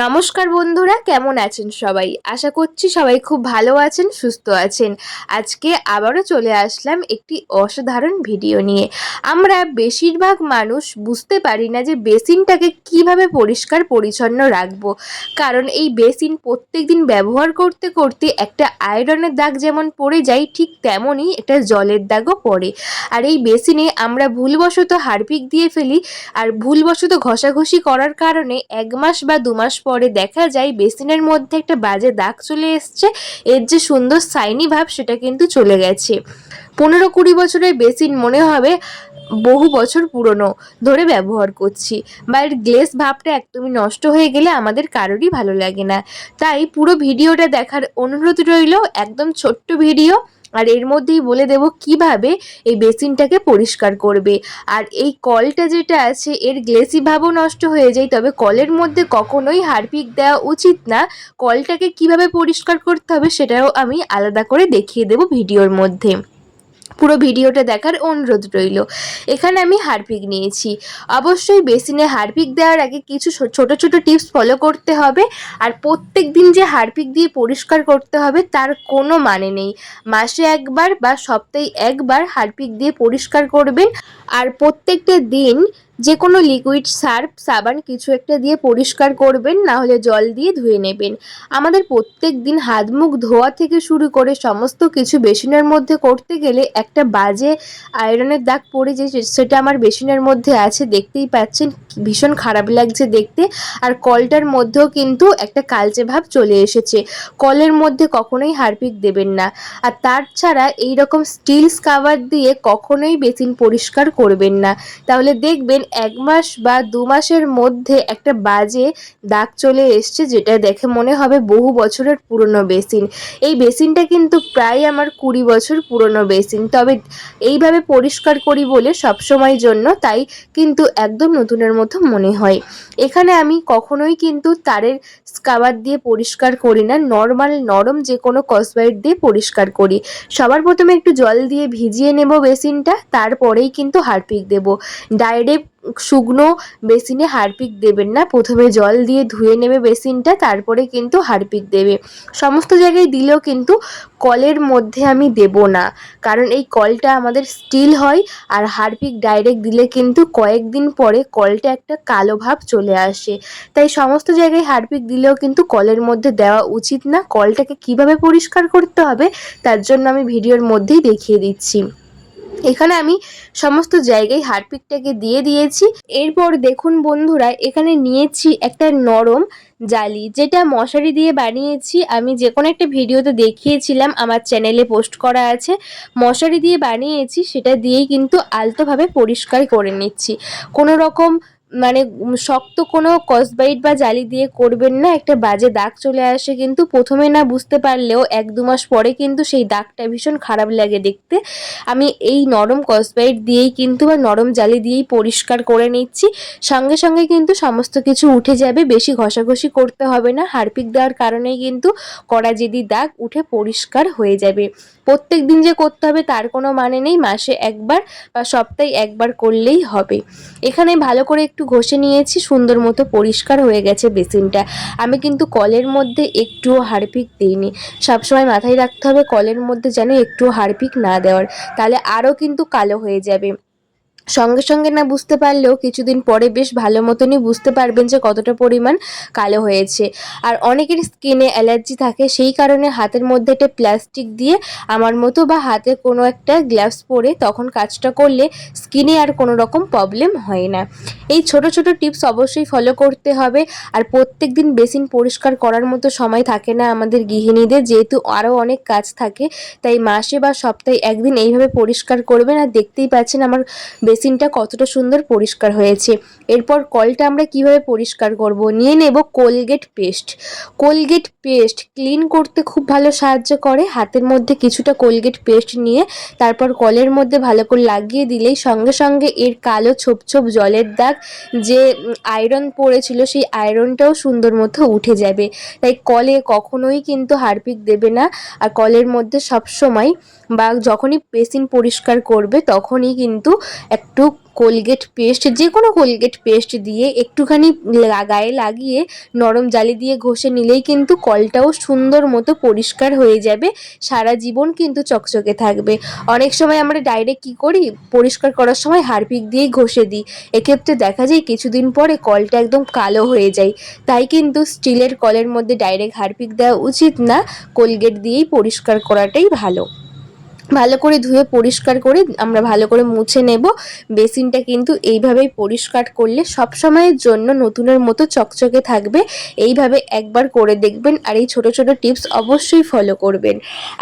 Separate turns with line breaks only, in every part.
নমস্কার বন্ধুরা, কেমন আছেন সবাই? আশা করছি সবাই খুব ভালো আছেন, সুস্থ আছেন। আজকে আবারও চলে আসলাম একটি অসাধারণ ভিডিও নিয়ে। আমরা বেশিরভাগ মানুষ বুঝতে পারি না যে বেসিনটাকে কীভাবে পরিষ্কার পরিচ্ছন্ন রাখব। কারণ এই বেসিন প্রত্যেক দিন ব্যবহার করতে করতে একটা আয়রনের দাগ যেমন পড়ে যায়, ঠিক তেমনই একটা জলের দাগও পড়ে। আর এই বেসিনে আমরা ভুলবশত হারপিক দিয়ে ফেলি, আর ভুলবশত ঘষাঘষি করার কারণে এক মাস বা দু মাস পরে দেখা যায় বেসিনের মধ্যে একটা বাজে দাগ চলে এসছে। এর যে সুন্দর সাইনি ভাব সেটা কিন্তু চলে গেছে। পনেরো কুড়ি বছরের বেসিন মনে হবে বহু বছর পুরনো, ধরে ব্যবহার করছি। বা এর গ্লেস ভাবটা একদমই নষ্ট হয়ে গেলে আমাদের কারোরই ভালো লাগে না। তাই পুরো ভিডিওটা দেখার অনুরোধ রইল, একদম ছোট্ট ভিডিও। আর এর মধ্যেই বলে দেব কীভাবে এই বেসিনটাকে পরিষ্কার করবে। আর এই কলটা যেটা আছে, এর গ্লেসি ভাবও নষ্ট হয়ে যায়, তবে কলের মধ্যে কখনোই হারপিক দেওয়া উচিত না। কলটাকে কীভাবে পরিষ্কার করতে হবে সেটাও আমি আলাদা করে দেখিয়ে দেব ভিডিওর মধ্যে। পুরো ভিডিওটা দেখার অনুরোধ রইল। এখানে আমি হারপিক নিয়েছি। অবশ্যই বেসিনে হারপিক দেওয়ার আগে কিছু ছোট ছোট টিপস ফলো করতে হবে। আর প্রত্যেক দিন যে হারপিক দিয়ে পরিষ্কার করতে হবে, তার কোনো মানে নেই। মাসে একবার বা সপ্তাহে একবার হারপিক দিয়ে পরিষ্কার করবেন। আর প্রত্যেকটা দিন যে কোনো লিকুইড সার্ফ, সাবান কিছু একটা দিয়ে পরিষ্কার করবেন না হলে জল দিয়ে ধুয়ে নেবেন। আমাদের প্রত্যেক দিন হাত মুখ ধোয়া থেকে শুরু করে সমস্ত কিছু বেসিনের মধ্যে করতে গেলে একটা বাজে আয়রনের দাগ পড়ে যে সেটা আমার বেসিনের মধ্যে আছে, দেখতেই পাচ্ছেন, ভীষণ খারাপ লাগছে দেখতে। আর কলটার মধ্যেও কিন্তু একটা কালচে ভাব চলে এসেছে। কলের মধ্যে কখনোই হারপিক দেবেন না। আর তার ছাড়া এই রকম স্টিলস কাভার দিয়ে কখনোই বেসিন পরিষ্কার করবেন না। তাহলে দেখবেন এক মাস বা দু মাসের মধ্যে একটা বাজে দাগ চলে এসছে যেটা দেখে মনে হবে বহু বছরের পুরনো বেসিন। এই বেসিনটা কিন্তু প্রায় আমার কুড়ি বছর পুরনো বেসিন। তবে এইভাবে পরিষ্কার করি বলে সবসময় জন্য তাই কিন্তু একদম নতুনের মতো মনে হয়। এখানে আমি কখনোই কিন্তু তারের স্কাবার দিয়ে পরিষ্কার করি না। নর্মাল, নরম যে কোনো কসবাইট দিয়ে পরিষ্কার করি। সবার প্রথমে একটু জল দিয়ে ভিজিয়ে নেব বেসিনটা, তারপরেই কিন্তু হারপিক দেব। ডাইরেক্ট শুকনো বেসিনে হারপিক দেবেন না। প্রথমে জল দিয়ে ধুয়ে নেবে বেসিনটা, তারপরে কিন্তু হারপিক দেবে। সমস্ত জায়গায় দিলেও কিন্তু কলের মধ্যে আমি দেব না। কারণ এই কলটা আমাদের স্টিল হয় আর হারপিক ডাইরেক্ট দিলে কিন্তু কয়েকদিন পরে কলটা একটা কালো ভাব চলে আসে। তাই সমস্ত জায়গায় হারপিক দিলেও কিন্তু কলের মধ্যে দেওয়া উচিত না। কলটাকে কীভাবে পরিষ্কার করতে হবে, তার জন্য আমি ভিডিওর মধ্যেই দেখিয়ে দিচ্ছি। এখানে আমি সমস্ত জায়গায় হারপিকটাকে দিয়ে দিয়েছি। এরপর দেখুন বন্ধুরা, এখানে নিয়েছি একটা নরম জালি, যেটা মশারি দিয়ে বানিয়েছি। আমি যে কোনো একটা ভিডিওতে দেখিয়েছিলাম, আমার চ্যানেলে পোস্ট করা আছে। মশারি দিয়ে বানিয়েছি, সেটা দিয়েই কিন্তু আলতোভাবে পরিষ্কার করে নিচ্ছি। কোনো রকম মানে শক্ত কোনো কসবাইট বা জালি দিয়ে করবেন না, একটা বাজে দাগ চলে আসে কিন্তু প্রথমে না বুঝতে পারলেও এক দু মাস পরে কিন্তু সেই দাগটা ভীষণ খারাপ লাগে দেখতে। আমি এই নরম কসবাইট দিয়েই কিন্তু বা নরম জালি দিয়েই পরিষ্কার করে নিচ্ছি। সঙ্গে সঙ্গে কিন্তু সমস্ত কিছু উঠে যাবে, বেশি ঘষাঘষি করতে হবে না, হারপিক দেওয়ার কারণেই কিন্তু কড়া যেদি দাগ উঠে পরিষ্কার হয়ে যাবে। প্রত্যেক দিন যে করতে হবে তার কোনো মানে নেই, মাসে একবার বা সপ্তাহে একবার করলেই হবে। এখানে ভালো করে একটু ঘষে নিয়েছি, সুন্দর মতো পরিষ্কার হয়ে গেছে বেসিনটা। আমি কিন্তু কলের মধ্যে একটুও হারপিক দিইনি। সবসময় মাথায় রাখতে হবে কলের মধ্যে যেন একটুও হারপিক না দেওয়ার, তাহলে আরও কিন্তু কালো হয়ে যাবে। সঙ্গে সঙ্গে না বুঝতে পারলেও কিছুদিন পরে বেশ ভালো মতনই বুঝতে পারবেন যে কতটা পরিমাণ কালো হয়েছে। আর অনেকের স্কিনে অ্যালার্জি থাকে, সেই কারণে হাতের মধ্যে একটা প্লাস্টিক দিয়ে আমার মতো বা হাতে কোনো একটা গ্লাভস পরে তখন কাজটা করলে স্কিনে আর কোনো রকম প্রবলেম হয় না। এই ছোট ছোট টিপস অবশ্যই ফলো করতে হবে। আর প্রত্যেক দিন বেসিন পরিষ্কার করার মতো সময় থাকে না আমাদের গৃহিণীদের, যেহেতু আরও অনেক কাজ থাকে, তাই মাসে বা সপ্তাহে একদিন এইভাবে পরিষ্কার করবেন। আর দেখতেই পাচ্ছেন আমার বেসিনটা কতটা সুন্দর পরিষ্কার হয়েছে। এরপর কলটা আমরা কীভাবে পরিষ্কার করব? নিয়ে নেব Colgate paste. Colgate paste clean করতে খুব ভালো সাহায্য করে। হাতের মধ্যে কিছুটা কোলগেট পেস্ট নিয়ে তারপর কলের মধ্যে ভালো করে লাগিয়ে দিলেই সঙ্গে সঙ্গে এর কালো ছোপ ছোপ জলের দাগ যে আয়রন পড়েছিল সেই আয়রনটাও সুন্দর মতো উঠে যাবে। তাই কলে কখনোই কিন্তু হারপিক দেবে না। আর কলের মধ্যে সব সময় বা যখনই বেসিন পরিষ্কার করবে তখনই কিন্তু এক একটু কোলগেট পেস্ট যে কোনো কোলগেট পেস্ট দিয়ে একটুখানি গায়ে লাগিয়ে নরম জালি দিয়ে ঘষে নিলেই কিন্তু কলটাও সুন্দর মতো পরিষ্কার হয়ে যাবে, সারা জীবন কিন্তু চকচকে থাকবে। অনেক সময় আমরা ডাইরেক্ট কি করি, পরিষ্কার করার সময় হারপিক দিয়েই ঘষে দিই। এক্ষেত্রে দেখা যায় কিছুদিন পরে কলটা একদম কালো হয়ে যায়। তাই কিন্তু স্টিলের কলের মধ্যে ডাইরেক্ট হারপিক দেওয়া উচিত না, কোলগেট দিয়েই পরিষ্কার করাটাই ভালো। ভালো করে ধুয়ে পরিষ্কার করে আমরা ভালো করে মুছে নেব। বেসিনটা কিন্তু এইভাবেই পরিষ্কার করলে সব সময়ের জন্য নতুনের মতো চকচকে থাকবে। এইভাবে একবার করে দেখবেন আর এই ছোট ছোট টিপস অবশ্যই ফলো করবেন।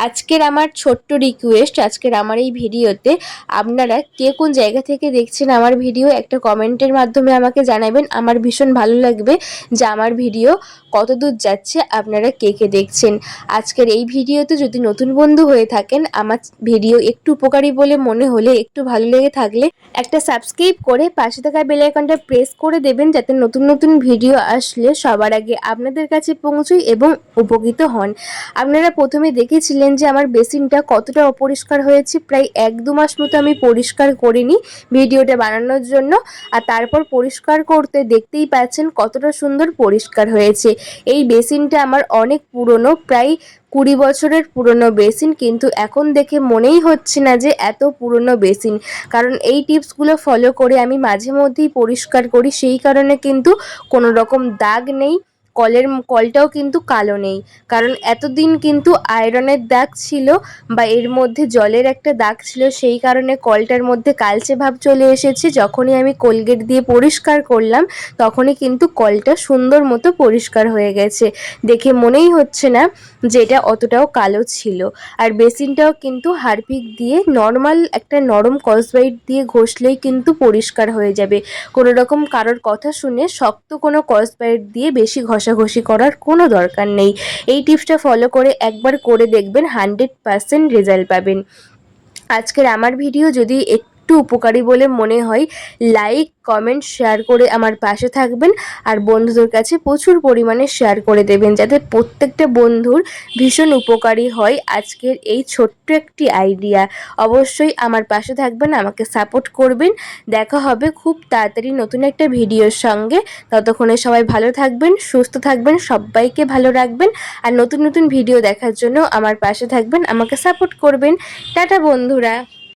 আজকের আমার ছোট্ট রিকোয়েস্ট আজকের আমার এই ভিডিওতে আপনারা কে কোন জায়গা থেকে দেখছেন আমার ভিডিও, একটা কমেন্টের মাধ্যমে আমাকে জানাবেন। আমার ভীষণ ভালো লাগবে যে আমার ভিডিও কত দূর যাচ্ছে, আপনারা কে কে দেখছেন। আজকের এই ভিডিওতে যদি নতুন বন্ধু হয়ে থাকেন, আমার ভিডিও একটু উপকারী বলে মনে হলে একটু ভালো লেগে থাকলে একটা সাবস্ক্রাইব করে পাশে থাকা বেল আইকনটা প্রেস করে দেবেন যাতে নতুন নতুন ভিডিও আসলে সবার আগে আপনাদের কাছে পৌঁছয় এবং উপকৃত হন। আপনারা প্রথমে দেখেছিলেন যে আমার বেসিনটা কতটা অপরিষ্কার হয়েছে, প্রায় এক দু মাস মতো আমি পরিষ্কার করিনি ভিডিওটা বানানোর জন্য। আর তারপর পরিষ্কার করতে দেখতেই পাচ্ছেন কতটা সুন্দর পরিষ্কার হয়েছে। এই বেসিনটা আমার অনেক পুরনো, প্রায় কুড়ি বছরের পুরনো বেসিন, কিন্তু এখন দেখে মনেই হচ্ছে না যে এত পুরনো বেসিন। কারণ এই টিপসগুলো ফলো করে আমি মাঝে মধ্যেই পরিষ্কার করি, সেই কারণে কিন্তু কোনো রকম দাগ নেই। কলের কলটাও কিন্তু কালো নেই। কারণ এতদিন কিন্তু আয়রনের দাগ ছিল বা এর মধ্যে জলের একটা দাগ ছিল, সেই কারণে কলটার মধ্যে কালচে ভাব চলে এসেছে। যখনই আমি কোলগেট দিয়ে পরিষ্কার করলাম, তখনই কিন্তু কলটা সুন্দর মতো পরিষ্কার হয়ে গেছে। দেখে মনেই হচ্ছে না যে এটা অতটাও কালো ছিল। আর বেসিনটাও কিন্তু হারপিক দিয়ে নর্মাল একটা নরম কসবাইট দিয়ে ঘষলেই কিন্তু পরিষ্কার হয়ে যাবে। কোনো রকম কারোর কথা শুনে শক্ত কোনো কসবাইট দিয়ে বেশি ঘষাঘষি করার কোনো দরকার নেই। এই টিপসটা ফলো করে একবার করে দেখবেন হান্ড্রেড পারসেন্ট রেজাল্ট পাবেন। আজকের আমার ভিডিও যদি একটু উপকারী বলে মনে হয় লাইক কমেন্ট শেয়ার করে আমার পাশে থাকবেন। আর বন্ধুদের কাছে প্রচুর পরিমাণে শেয়ার করে দেবেন, যাতে প্রত্যেকটা বন্ধুর ভীষণ উপকারী হয় আজকের এই ছোট্ট একটি আইডিয়া অবশ্যই আমার পাশে থাকবেন, আমাকে সাপোর্ট করবেন। দেখা হবে খুব তাড়াতাড়ি নতুন একটা ভিডিওর সঙ্গে। ততক্ষণে সবাই ভালো থাকবেন, সুস্থ থাকবেন, সবাইকে ভালো রাখবেন। আর নতুন নতুন ভিডিও দেখার জন্য আমার পাশে থাকবেন, আমাকে সাপোর্ট করবেন। টাটা বন্ধুরা।